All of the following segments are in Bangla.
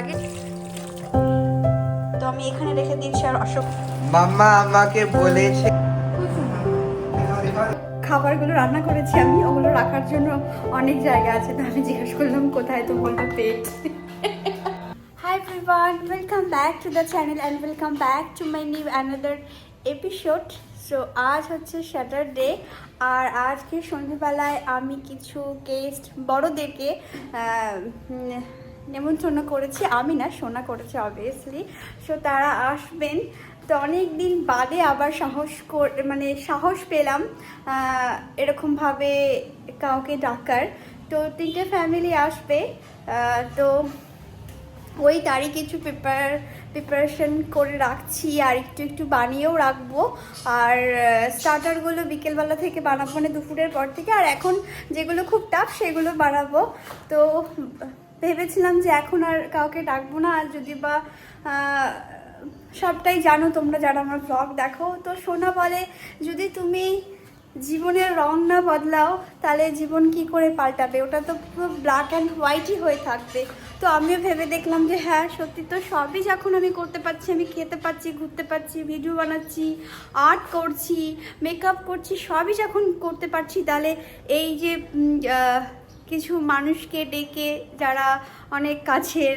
লাগে তো আমি এখানে রেখে দিচ্ছি আর অশোক। মাম্মা আমাকে বলেছে খাবারগুলো রান্না করেছি আমি ওগুলো রাখার জন্য অনেক জায়গা আছে তো আমি জিজ্ঞেস করলাম কোথায় তো বলল পেট? Hi everyone welcome back to the channel and welcome back to my new another episode so আজ হচ্ছে স্যাটারডে আর আজকে সন্ধ্যেবেলায় আমি কিছু গেস্ট বড়দেরকে নেমন্তন্ন করেছি, আমি না, সোনা করেছে অবভিয়াসলি সো তারা আসবেন। তো অনেক দিন বাদে আবার সাহস মানে সাহস পেলাম এরকমভাবে কাউকে ডাকার। তো তিনটে ফ্যামিলি আসবে তো ওই তারই কিছু পেপার প্রিপারেশন করে রাখছি, আর একটু একটু বানিয়েও রাখব। আর স্টার্টারগুলো বিকেলবেলা থেকে বানাবো মানে দুপুরের পর থেকে। আর এখন যেগুলো খুব টাফ সেগুলো বানাবো। তো ভেবেছিলাম যে এখন আর কাউকে ডাকবো না, আর যদি বা সবটাই জানো, তোমরা যারা আমার ব্লগ দেখো, তো সোনা বলে, যদি তুমি জীবনের রং না বদলাও, তাহলে জীবন কি করে পাল্টাবে? ওটা তো পুরো ব্ল্যাক অ্যান্ড হোয়াইটই হয়ে থাকবে। তো আমিও ভেবে দেখলাম যে হ্যাঁ সত্যি তো সবই যখন আমি করতে পারছি, আমি খেতে পারছি ঘুরতে পারছি ভিডিও বানাচ্ছি আর্ট করছি মেকআপ করছি, সবই যখন করতে পারছি, তাহলে এই যে কিছু মানুষকে ডেকে যারা অনেক কাছের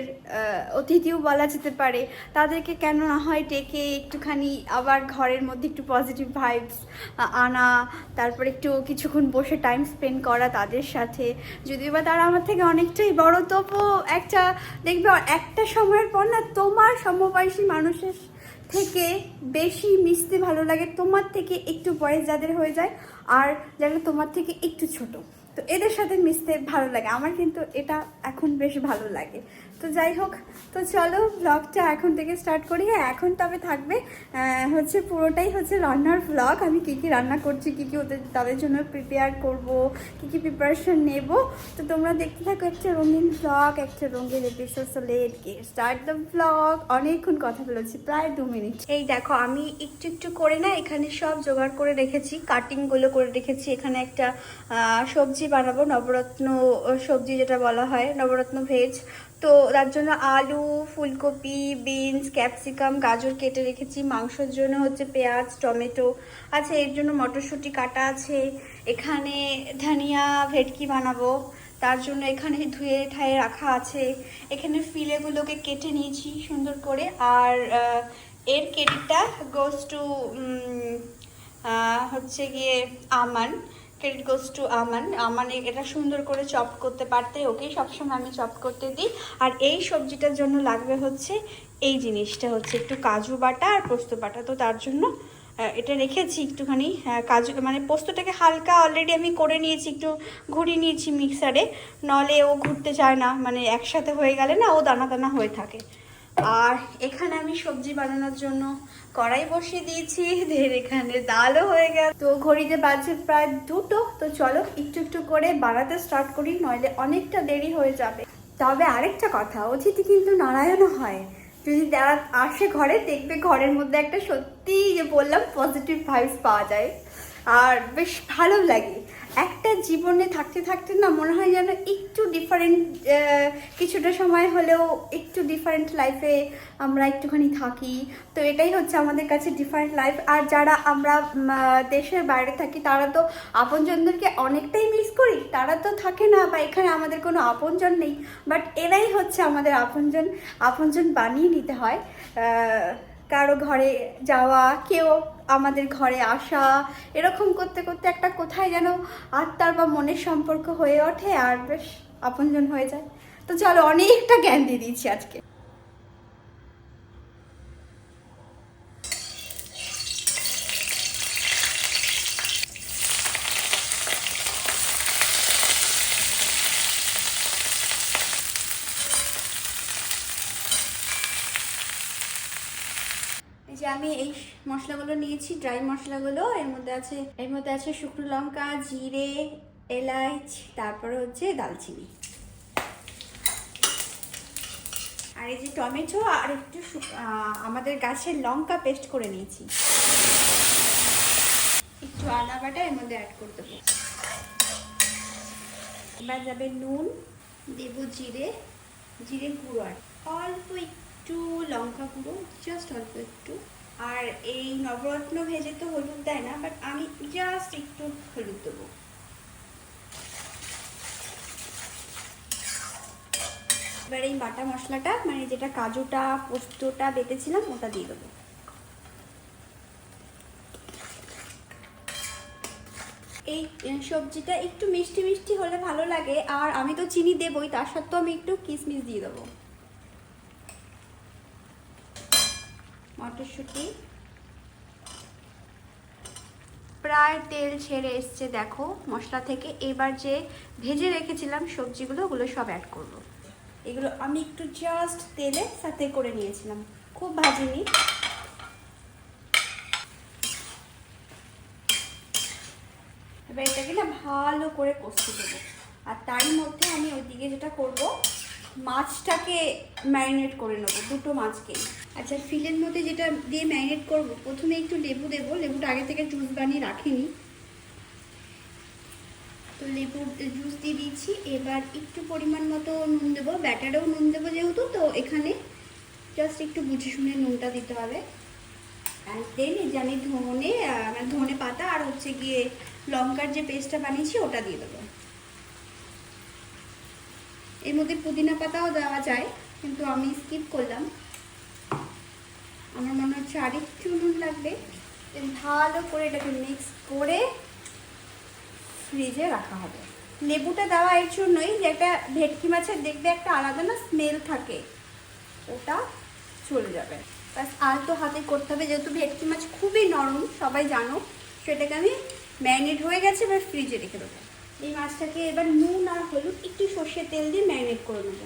অতিথিও বলা যেতে পারে, তাদেরকে কেন না হয় ডেকে একটুখানি আবার ঘরের মধ্যে একটু পজিটিভ ভাইবস আনা, তারপর একটু কিছুক্ষণ বসে টাইম স্পেন্ড করা তাদের সাথে। যদিও বা তারা আমার থেকে অনেকটাই বড় তবুও একটা দেখবে একটা সময়ের পর না তোমার সমবয়সী মানুষের থেকে বেশি মিশতে ভালো লাগে, তোমার থেকে একটু বয়স যাদের হয়ে যায়, আর যারা তোমার থেকে একটু ছোট। তো এদের সাথে মিশতে ভালো লাগে। আমার কিন্তু এটা এখন বেশ ভালো লাগে। তো যাই হোক, তো চলো ব্লগটা এখন থেকে স্টার্ট করি। হ্যাঁ এখন তবে থাকবে হচ্ছে পুরোটাই হচ্ছে রান্নার ব্লগ আমি কী কী রান্না করছি, কী কী ওদের, তাদের জন্য প্রিপেয়ার করব, কী কী প্রিপারেশন নেব। তো তোমরা দেখতে থাকো, একটা রঙিন ব্লগ একটা রঙিন episode so let get start the blog অনেকক্ষণ কথা বলেছি, প্রায় দু মিনিট। এই দেখো, আমি একটু একটু করে না, এখানে সব জোগাড় করে রেখেছি কাটিংগুলো করে রেখেছি। এখানে একটা সবজি বানাবো, নবরত্ন, সবজি যেটা বলা হয়, নবরত্ন ভেজ তো তার জন্য আলু, ফুলকপি, বিনস, ক্যাপসিকাম, গাজর কেটে রেখেছি। মাংসের জন্য হচ্ছে পেঁয়াজ, টমেটো। আছে এর জন্য মটরশুঁটি কাটা আছে। এখানে ধনিয়া ভেটকি বানাবো। তার জন্য এখানে ধুয়ে ঠায়ে রাখা আছে। এখানে ফিলেগুলোকে কেটে নিয়েছি সুন্দর করে। আর এর কেডিটা গোস টু হচ্ছে গিয়ে Aman credit goes to Aman Aman এটা সুন্দর করে চপ করতে পারতে ওকেই সবসময় আমি চপ করতে দিই। আর এই সবজিটার জন্য লাগবে হচ্ছে এই জিনিসটা হচ্ছে একটু কাজু বাটা আর পোস্ত বাটা। তো তার জন্য এটা রেখেছি একটুখানি কাজু মানে পোস্তটাকে হালকা অলরেডি আমি করে নিয়েছি, একটু ঘুরিয়ে নিয়েছি মিক্সারে নলে ও ঘুরতে চায় না মানে একসাথে হয়ে গেলে না ও দানা দানা হয়ে থাকে। আর এখানে আমি সবজি বানানোর জন্য কড়াই বসিয়ে দিয়েছি এখানে ডালও হয়ে গেল। তো ঘড়িতে বাজে প্রায় দুটো, তো চলো একটু একটু করে বানাতে স্টার্ট করি, নইলে অনেকটা দেরি হয়ে যাবে। তবে আরেকটা কথা, অতিথি কিন্তু নারায়ণও হয়। যদি তারা আসে ঘরে, দেখবে ঘরের মধ্যে একটা সত্যি যে বললাম পজিটিভ ভাইবস পাওয়া যায়। আর বেশ ভালো লাগে। একটা জীবনে থাকতে থাকতে না মনে হয় যেন একটু ডিফারেন্ট কিছুটা সময় হলেও একটু ডিফারেন্ট লাইফে আমরা একটুখানি থাকি। তো এটাই হচ্ছে আমাদের কাছে ডিফারেন্ট লাইফ আর যারা আমরা দেশের বাইরে থাকি, তারা তো আপনজনদেরকে অনেকটাই মিস করি। তারা তো থাকে না বা এখানে আমাদের কোনো আপনজন নেই। বাট এরাই হচ্ছে আমাদের আপনজন। আপনজন বানিয়ে নিতে হয়। কারও ঘরে যাওয়া, কেউ আমাদের ঘরে আসা, এরকম করতে করতে একটা কোথায় যেন আত্মার বা মনের সম্পর্ক হয়ে ওঠে আর বেশ আপনজন হয়ে যায়। তো চলো অনেকটা জ্ঞান দিয়ে দিয়েছি আজকে এই যে আমি এই মশলাগুলো নিয়েছি ড্রাই মশলাগুলো। এর মধ্যে আছে, এর মধ্যে আছে শুকনো লঙ্কা, জিরে এলাচ তারপরে হচ্ছে দালচিনি আর এই যে টমেটো আর একটু আমাদের গাছের লঙ্কা পেস্ট করে নিয়েছি। একটু আদা বাটা এর মধ্যে অ্যাড করে দেবো। এবার যাবে নুন, দেবো জিরে জিরে গুঁড়ো আর অল্প একটু লঙ্কা গুঁড়ো জাস্ট অল্প একটু। আর এই নবরত্ন ভেজে তো হলুদ দেয় না বাট আমি জাস্ট একটু হলুদ দেবো। এবার এই বাটা মশলাটা মানে যেটা কাজুটা, পোস্তটা বেটেছিলাম, ওটা দিয়ে দেবো। এই সবজিটা একটু মিষ্টি মিষ্টি হলে ভালো লাগে, আর আমি তো চিনি দেবই, তার সত্ত্বেও আমি একটু কিশমিশ দিয়ে দেবো। মটরশুঁটি। প্রায় তেল ছেড়ে এসছে, দেখো, মশলা থেকে। এবার যে ভেজে রেখেছিলাম সবজিগুলো, ওগুলো সব অ্যাড করব। এগুলো আমি একটু জাস্ট তেলে সাথে করে নিয়েছিলাম। খুব ভাজিনি। এবার এটাকে না ভালো করে কষতে দেবো। আর তারই মধ্যে আমি ওইদিকে যেটা করব মাছটাকে ম্যারিনেট করে নেব, দুটো মাছকে আচ্ছা ফিলের মধ্যে যেটা দিয়ে ম্যারিনেট করব, প্রথমে একটু লেবু দেবো, লেবুটা আগে থেকে জুস বানিয়ে রাখিনি। তো লেবুর জুস দিয়ে দিয়েছি এবার একটু পরিমাণ মতো নুন দেবো, ব্যাটারেও নুন দেবো যেহেতু, তো এখানে জাস্ট একটু বুঝে শুনে নুনটা দিতে হবে। আর দেন এই যে আমি ধনে মানে ধনে পাতা আর হচ্ছে গিয়ে লঙ্কার যে পেস্টটা বানিয়েছি, ওটা দিয়ে দেবো। এর মধ্যে পুদিনা পাতাও দেওয়া যায়, কিন্তু আমি স্কিপ করলাম। আমার মনে হচ্ছে আরেকটু নুন লাগবে। ভালো করে এটাকে মিক্স করে ফ্রিজে রাখা হবে। লেবুটা দেওয়া এর জন্যই যে একটা ভেটকি মাছের দেখবে একটা আলাদা না স্মেল থাকে, ওটা চলে যাবে। ব্যাস, আলতো হাতে করতে হবে। যেহেতু ভেটকি মাছ খুবই নরম, সবাই জানো, সেটাকে আমি ম্যারিনেট হয়ে গেছে, এবার ফ্রিজে রেখে দেবো। এই মাছটাকে এবার নুন আর হলুদ, একটু সর্ষের তেল দিয়ে ম্যারিনেট করে নেব।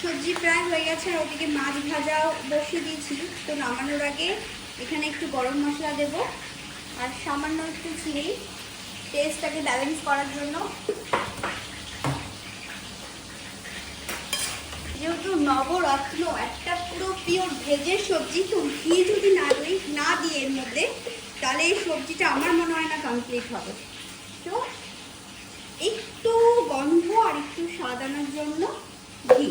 সবজি প্রায় হয়ে গেছে, আর ওদিকে মাছ ভাজাও বসিয়ে দিয়েছি। তো নামানোর আগে এখানে একটু গরম মশলা দেব, আর সামান্য একটু চিনি। টেস্টটাকে ব্যালেন্স করার জন্য। যেহেতু নবরত্ন একটা পুরো পিওর ভেজের সবজি, তো ঘি যদি না দিই, না দিয়ে এর মধ্যে, তাহলে এই সবজিটা আমার মনে হয় না কমপ্লিট হবে। তো একটু গন্ধ আর একটু স্বাদ আনার জন্য ঘি।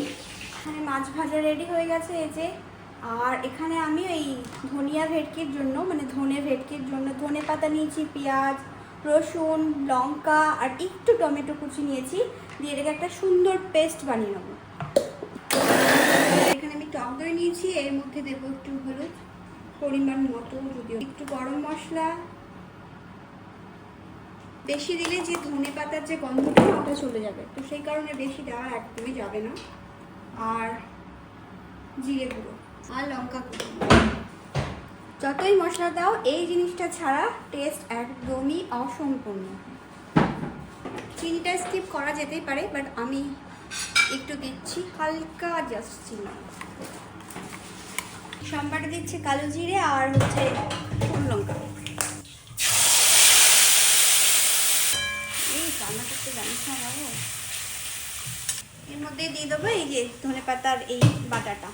এখানে মাছ ভাজা রেডি হয়ে গেছে এই যে। আর এখানে আমি এই ধনিয়া ভেটকির জন্য মানে ধনে ভেটকির জন্য, ধনে পাতা নিয়েছি, পেঁয়াজ রসুন, লঙ্কা আর একটু টমেটো কুচি নিয়েছি। দিয়ে এটাকে একটা সুন্দর পেস্ট বানিয়ে নেব। এখানে আমি টক দই নিয়েছি, এর মধ্যে দেবো একটু হলুদ পরিমাণ মতো, যদিও একটু গরম মশলা। বেশি দিলে যে ধনে পাতার যে গন্ধটা, ওটা চলে যাবে। তো সেই কারণে বেশি দেওয়া একদমই যাবে না। আর জিরে গুঁড়ো আর লঙ্কা গুঁড়ো। যতই মশলা দাও, এই জিনিসটা ছাড়া টেস্ট একদমই অসম্পূর্ণ। চিনিটা স্কিপ করা যেতেই পারে বাট আমি একটু দিচ্ছি হালকা জাস্ট চিনি। সম্বারে দিচ্ছি কালো জিরে আর হচ্ছে শুকনো লঙ্কা। এই রান্না করতে জানিস না বাবু। এর মধ্যে দিয়ে দেবো এই যে ধনে পাতার এই বাটাটা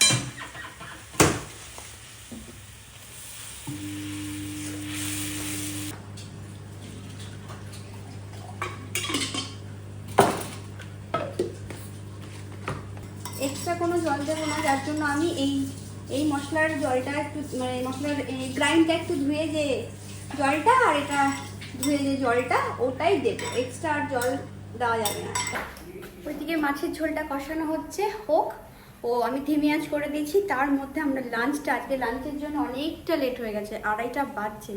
এক্সট্রা কোনো জল দেবো না যার জন্য আমি এই এই মশলার জলটা একটু মানে মশলার এই গ্রাইন্ডটা একটু ধুয়ে যে জলটা আর এটা ধুয়ে যে জলটা, ওটাই দেবো। এক্সট্রা আর জল দেওয়া যাবে না। ওইদিকে মাছের ঝোলটা কষানো হচ্ছে, হোক। ও, আমি ধিমি করে দিয়েছি, তার মধ্যে আমরা লাঞ্চটা আজকে লাঞ্চের জন্য অনেকটা লেট হয়ে গেছে, আড়াইটা বাজছে,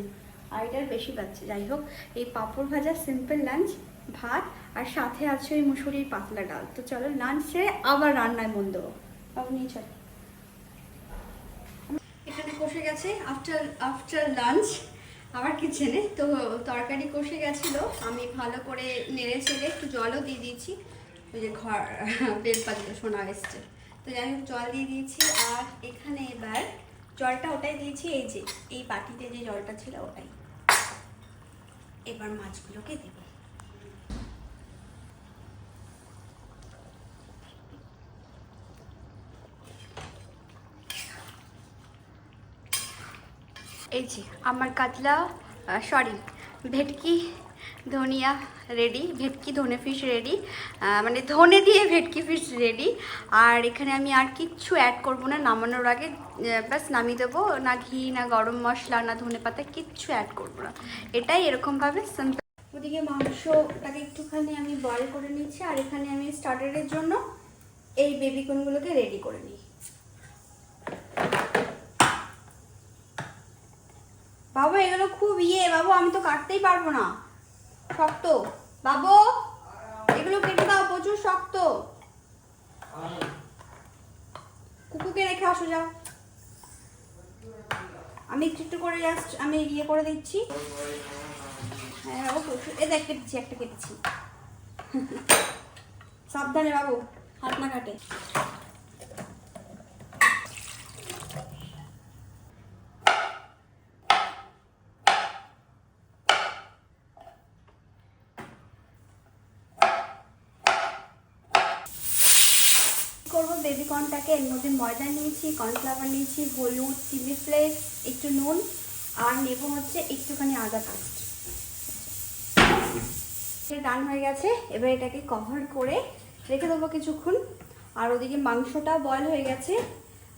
আড়াইটার বেশি বাজছে, যাই হোক। এই পাঁপড় ভাজা সিম্পল লাঞ্চ ভাত, আর সাথে আছে ওই মুসুরির পাতলা ডাল। তো চলো লাঞ্চ আবার রান্নায় মন দেবো। নিয়ে চল। কষে গেছে আফটার আফটার লাঞ্চ আবার কিচেনে তো তরকারি কষে গেছিল, আমি ভালো করে নেড়ে ছেড়ে একটু জলও দিয়ে দিয়েছি। ওই যে ঘর, বেল পাতলে শোনা এসছে। তো যাই হোক, জল দিয়ে দিয়েছি, আর এখানে এবার জলটা ওটাই দিয়েছি, এই যে, এই বাটিতে যে জলটা ছিল ওটাই। এবার মাছগুলোকে দেবো। এই যে, আমার কাতলা সরি ভেটকি ধনিয়া রেডি ভেটকি ধনে ফিশ রেডি মানে ধনে দিয়ে ভেটকি ফিশ রেডি আর এখানে আমি আর কিচ্ছু অ্যাড করব না, নামানোর আগে ব্যাস নামিয়ে দেবো। না ঘি, না গরম মশলা, না ধনে পাতা, কিচ্ছু অ্যাড করব না। এটাই এরকমভাবে সিম্পল ওদিকে মাংসটাকে একটুখানি আমি বয়েল করে নিচ্ছি, আর এখানে আমি স্টার্টারের জন্য এই বেবিকনগুলোকে রেডি করে নিই। বাবু, এগুলো খুব ইয়ে। বাবু, আমি তো কাটতেই পারব না। শক্ত। বাবু, এগুলো কেটে দাও, প্রচুর শক্ত। কুকুকে রেখে আসো, যাও। আমি একটু একটু করে জাস্ট আমি ইয়ে করে দিচ্ছি। হ্যাঁ ও এ দেখ, কেটেছি, একটা কেটেছি। সাবধানে, বাবু, হাত না কাটে। করব বেবি কর্নটাকে এর মধ্যে ময়দা নিয়েছি কর্নফ্লাওয়ার নিয়েছি হলুদ চিলি ফ্লেক্স একটু নুন আর নেব হচ্ছে একটুখানি আদা পেস্ট। ডান হয়ে গেছে এবার এটাকে কভার করে রেখে দেবো কিছুক্ষণ। আর ওদিকে মাংসটা বয়েল হয়ে গেছে।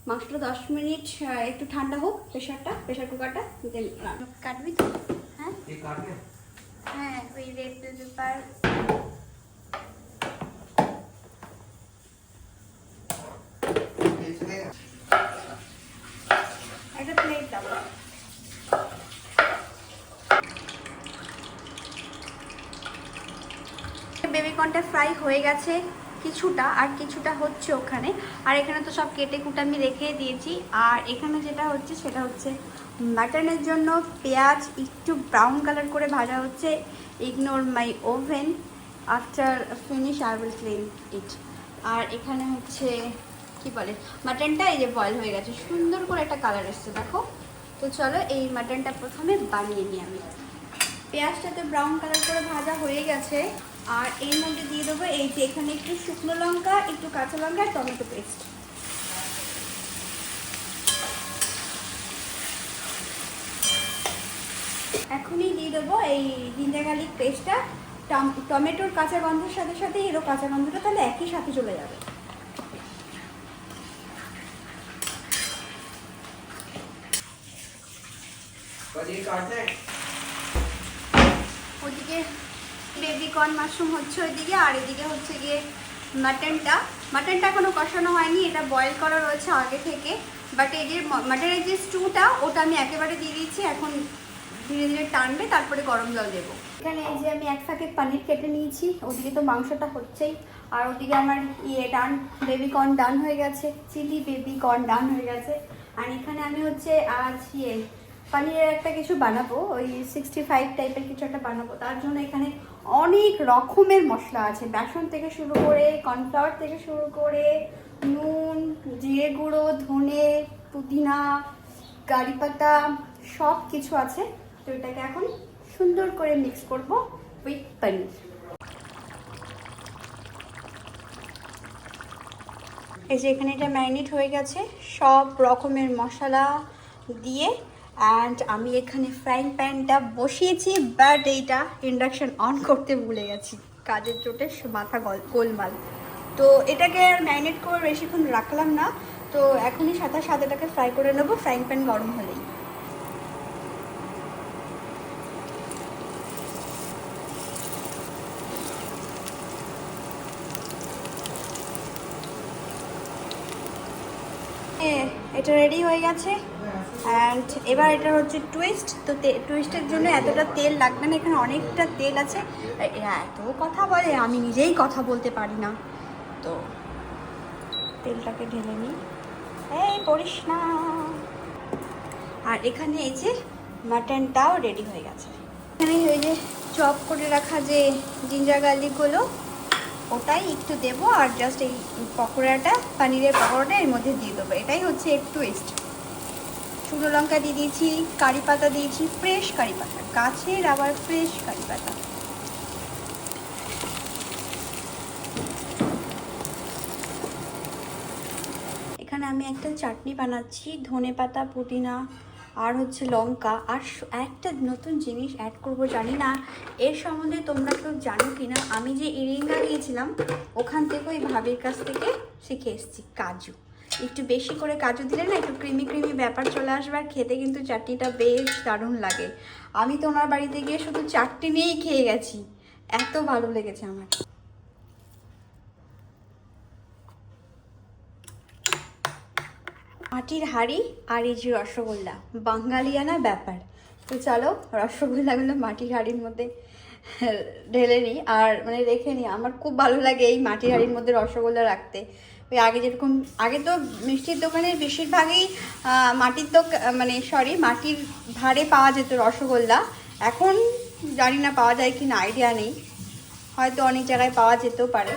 মাংসটা দশ মিনিট একটু ঠান্ডা হোক প্রেশারটা প্রেশার কুকারটা দেন কাটবি তো? হ্যাঁ? হ্যাঁ ওই রেড পেপার একটা প্লেট দাও বেবিকর্নটা ফ্রাই হয়ে গেছে কিছুটা, আর কিছুটা হচ্ছে ওখানে। আর এখানে তো সব কেটে কুটে আমি রেখে দিয়েছি। আর এখানে যেটা হচ্ছে, সেটা হচ্ছে মাটনের জন্য পেঁয়াজ একটু ব্রাউন কালার করে ভাজা হচ্ছে। Ignore my oven after finish I will clean it আর এখানে হচ্ছে, কি বলে মাটনটা এই যে বয়েল হয়ে গেছে। সুন্দর করে একটা কালার এসছে, দেখো। তো চলো, এই মাটনটা প্রথমে বানিয়ে নিই আমি। পেঁয়াজটা তো ব্রাউন কালার করে ভাজা হয়ে গেছে। আর এর মধ্যে দিয়ে দেবো এই যে এখানে একটু শুকনো লঙ্কা একটু কাঁচা লঙ্কা আর টমেটো পেস্ট। এখনই দিয়ে দেবো এই জিঞ্জা গার্লিক পেস্টটা। টমেটোর কাঁচা গন্ধের সাথে সাথে এরও কাঁচা গন্ধটা তাহলে একই সাথে চলে যাবে। ওদিকে বেবি কর্ন মাশরুম হচ্ছে ওইদিকে, আর এদিকে হচ্ছে গিয়ে মাটনটা মাটনটা এখনও কষানো হয়নি, এটা বয়েল করা রয়েছে আগে থেকে। বাট এই যে মাটনের যে স্টুটা ওটা আমি একেবারে দিয়ে দিয়েছি এখন ধীরে ধীরে টানবে, তারপরে গরম জল দেবো। এখানে এই যে আমি এক প্যাকেট পানির কেটে নিয়েছি, ওদিকে তো মাংসটা হচ্ছেই। আর ওদিকে আমার ইয়ে ডান বেবি কর্ন ডান হয়ে গেছে চিলি বেবি কর্ন ডান হয়ে গেছে। আর এখানে আমি হচ্ছে আজ ইয়ে পানিরের একটা কিছু বানাবো, ওই সিক্সটি ফাইভ টাইপের কিছু একটা বানাবো। তার জন্য এখানে অনেক রকমের মশলা আছে। বেসন থেকে শুরু করে কর্নফ্লাওয়ার থেকে শুরু করে নুন, জিরে গুঁড়ো, ধনে, পুদিনা, কারি পাতা সব কিছু আছে। তো এটাকে এখন সুন্দর করে মিক্স করব উইথ পনির এই যে এখানে এটা ম্যারিনেট হয়ে গেছে। সব রকমের মশলা দিয়ে অ্যান্ড আমি এখানে ফ্রাইং প্যানটা বসিয়েছি বাট এইটা ইন্ডাকশান অন করতে ভুলে গেছি। কাজের চোটে মাথা গল গোলমাল। তো এটাকে আর ম্যারিনেট করে বেশিক্ষণ রাখলাম না। তো এখনই সাথে সাথে এটাকে ফ্রাই করে নেব ফ্রাইং প্যান গরম হলেই। এটা রেডি হয়ে গেছে। অ্যান্ড এবার এটা হচ্ছে টুইস্ট তো টুইস্টের জন্য এতটা তেল লাগবে না, এখানে অনেকটা তেল আছে। এরা এত কথা বলে, আমি নিজেই কথা বলতে পারি না। তো তেলটাকে ঢেলে নিই। এই পড়িস না। আর এখানে এই যে মাটনটাও রেডি হয়ে গেছে। এখানে ওই যে চপ করে রাখা যে জিঞ্জার গার্লিকগুলো ওটাই একটু দেবো আর জাস্ট এই পকোড়াটা, পানিরের পকোড়াটা এর মধ্যে দিয়ে দেবো। এটাই হচ্ছে এর টুইস্ট শুকনো লঙ্কা দিয়ে দিয়েছি, কারি পাতা দিয়েছি ফ্রেশ কারি পাতা, গাছের আবার ফ্রেশ কারি পাতা। এখানে আমি একটা চাটনি বানাচ্ছি, ধনে পাতা, পুদিনা, আর হচ্ছে লঙ্কা, আর একটা নতুন জিনিস অ্যাড করব, জানি না এর সম্বন্ধে তোমরা কেউ জানো কি না আমি যে ইরিঙ্গা গিয়েছিলাম ওখান থেকে ওই ভাবির কাছ থেকে শিখে এসেছি, কাজু। একটু বেশি করে কাজু দিলে না একটু ক্রিমি ক্রিমি ব্যাপার চলে আসবে আর খেতে কিন্তু চাটনিটা বেশ দারুণ লাগে। আমি তো ওনার বাড়িতে গিয়ে শুধু চাটনি নিয়েই খেয়ে গেছি। এত ভালো লেগেছে আমার। মাটির হাঁড়ি আর এই যে রসগোল্লা, বাঙালিয়ানা ব্যাপার। তো চলো রসগোল্লাগুলো মাটির হাঁড়ির মধ্যে ঢেলে নিই আর মানে রেখে নিই। আমার খুব ভালো লাগে এই মাটির হাঁড়ির মধ্যে রসগোল্লা রাখতে। ওই আগে যেরকম, আগে তো মিষ্টির দোকানে বেশিরভাগই মাটির দোক মানে সরি মাটির ভাড়ে পাওয়া যেত রসগোল্লা। এখন জানি না পাওয়া যায় কি না আইডিয়া নেই। হয়তো অনেক জায়গায় পাওয়া যেতেও পারে।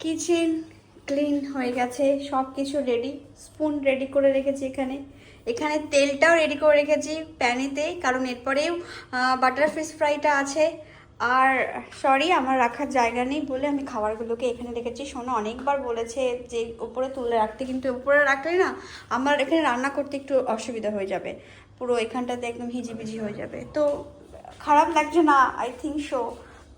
কিচেন ক্লিন হয়ে গেছে সব কিছু রেডি স্পুন রেডি করে রেখেছি এখানে। এখানে তেলটাও রেডি করে রেখেছি প্যানেতেই কারণ এরপরেও বাটার ফিশ ফ্রাইটা আছে। আর সরি আমার রাখার জায়গা নেই বলে আমি খাবারগুলোকে এখানে রেখেছি। শোনো অনেকবার বলেছে যে উপরে তুলে রাখতে, কিন্তু উপরে রাখলে না আমার এখানে রান্না করতে একটু অসুবিধা হয়ে যাবে। পুরো এখানটাতে একদম হিজিবিজি হয়ে যাবে। তো, খারাপ লাগছে না আই থিঙ্ক শো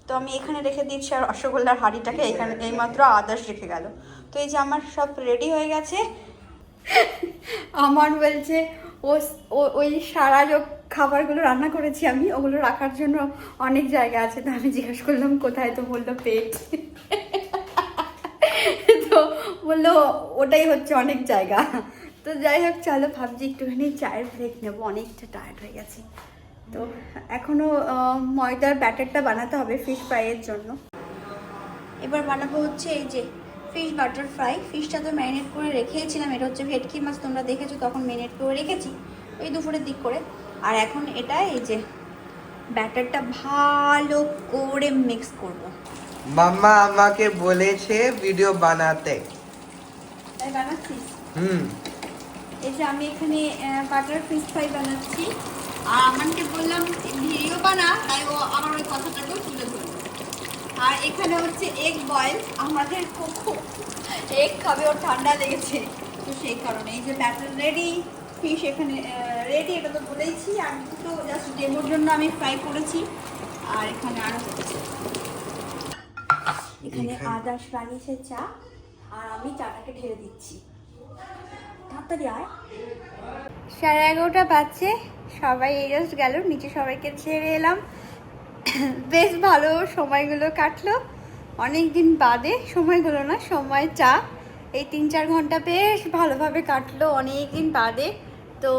তো আমি এখানে রেখে দিচ্ছি আর রসগোল্লার হাঁড়িটাকে। এখানে এইমাত্র আদার্স রেখে গেল। তো এই যে আমার সব রেডি হয়ে গেছে। আমার বলছে, ও ওই সারা যোগ খাবারগুলো রান্না করেছি আমি, ওগুলো রাখার জন্য অনেক জায়গা আছে। তো আমি জিজ্ঞেস করলাম, কোথায়? তো বলল, পেট। তো বলল, ওটাই হচ্ছে অনেক জায়গা। তো যাই হোক, চলো ভাবছি একটুখানি চায়ের ব্রেক নেব, অনেকটা টায়ার্ড হয়ে গেছি। তো এখনও ময়দার ব্যাটারটা বানাতে হবে ফিশ ফ্রাইয়ের জন্য। এবার বানাবো হচ্ছে এই যে ফিশ বাটার ফ্রাই ফিশটা তো ম্যারিনেট করে রেখেছিলাম এটা হচ্ছে ভেটকি মাছ তোমরা দেখেছ তখন ম্যারিনেট করে রেখেছি ওই দুপুরের দিক করে। আর এখন এটা এই যে ব্যাটারটা ভালো করে মিক্স করব। মাম্মা আমাকে বলেছে ভিডিও বানাতে। তাই বানাচ্ছিস? হুম। এই যে আমি এখানে বাটার ফিশ ফ্রাই বানাচ্ছি। আর আমাকে বললাম ভিডিও বানা। তাই ও আমার ওই কথাটাকেও তুলে ধরলো। আর এখানে হচ্ছে এগ বয়েল আমাদের কোকো এগ খাবে ওর ঠান্ডা লেগেছে। তো সেই কারণে এই যে ব্যাটার রেডি ফিশ এখানে রেডি এটা তো বলেইছি আর দুটো জাস্ট ডেমোর জন্য আমি ফ্রাই করেছি। আর এখানে আরও হচ্ছে। এখানে এখানে- আদা বানিয়েছে চা আর আমি চাটাকে ঢেলে দিচ্ছি। তাড়াতাড়ি আয়। সাড়ে এগারোটা বাজছে সবাই এই জাস্ট গেল নিচে সবাইকে ছেড়ে এলাম। বেশ ভালো সময়গুলো কাটলো। অনেক দিন বাদে, সময়গুলো না, সময় চা। এই তিন চার ঘণ্টা বেশ ভালোভাবে কাটলো অনেক দিন বাদে। তো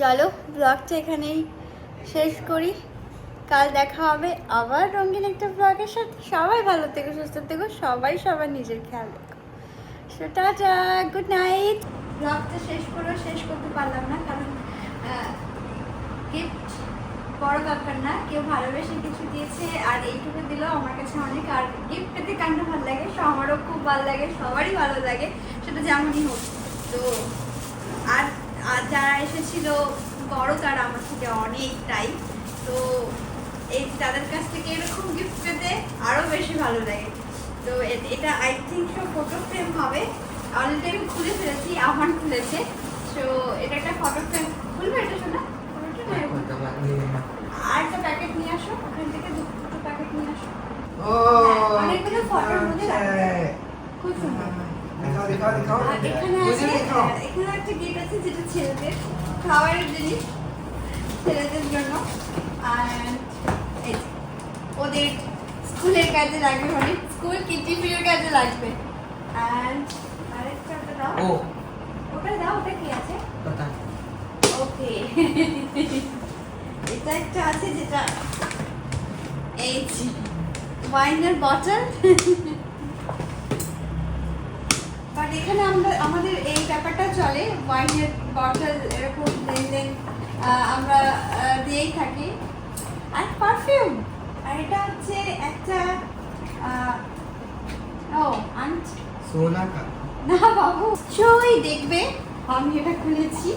চলো ব্লগটা এখানেই শেষ করি। কাল দেখা হবে আবার রঙিন একটা ব্লগের সাথে। সবাই ভালো থেকো, সুস্থ থেকো, সবাই সবার নিজের খেয়াল রেখো। সো টাটা গুড নাইট ব্লগটা শেষ করেও শেষ করতে পারলাম না, কারণ গিফট বড় ব্যাপার না, কেউ ভালোবেসে কিছু দিয়েছে আর এইটুকু দিলেও আমার কাছে অনেক। আর গিফট পেতে কান্না ভালো লাগে, সো আমারও খুব ভালো লাগে, সবারই ভালো লাগে, সেটা যেমনই হোক। তো আর আর যারা এসেছিল বড় তারা আমার থেকে অনেকটাই। তো এই তাদের কাছ থেকে এরকম গিফট পেতে আরও বেশি ভালো লাগে। তো এটা I think so photo frame হবে। অলরেডি আমি খুলে ফেলেছি, আমার খুলেছে। সো এটা একটা ফটো ফ্রেম খুলবে এটা শোনা? ফটোটা আর একটা প্যাকেট নিয়ে আসো ওখান থেকে দুটো প্যাকেট নিয়ে আসো। ও অনেকগুলো মধ্যে খুব সুন্দর। দেখাও এখানে একটা গেট আছে যেটা ছেলেদের খাবারের জিনিস ছেলেদের জন্য। আর ওদের স্কুলের কাজে লাগবে মানে স্কুল কি টিফিনের কাজে লাগবে। আর আরেকটা দাও। ও। ওটা দাও ওটা কি আছে? এটা একটা আছে যেটা এই ওয়াইনের বটল বাট এখানে আমরা আমাদের এই ব্যাপারটা চলে ওয়াইনের বটল এরকম লেনদেন আমরা দিয়েই থাকি। আর পারফিউম আর এটা হচ্ছে একটা ও আন্ট সোনা না বাবু সবাই দেখবে। আমি এটা খুলেছি।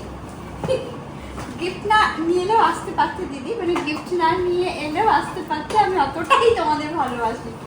গিফট না নিয়ে এলেও আসতে পারতে দিদি। মানে গিফট না নিয়ে এলেও আসতে পারতে আমি অতটাই তোমাদের ভালোবাসি।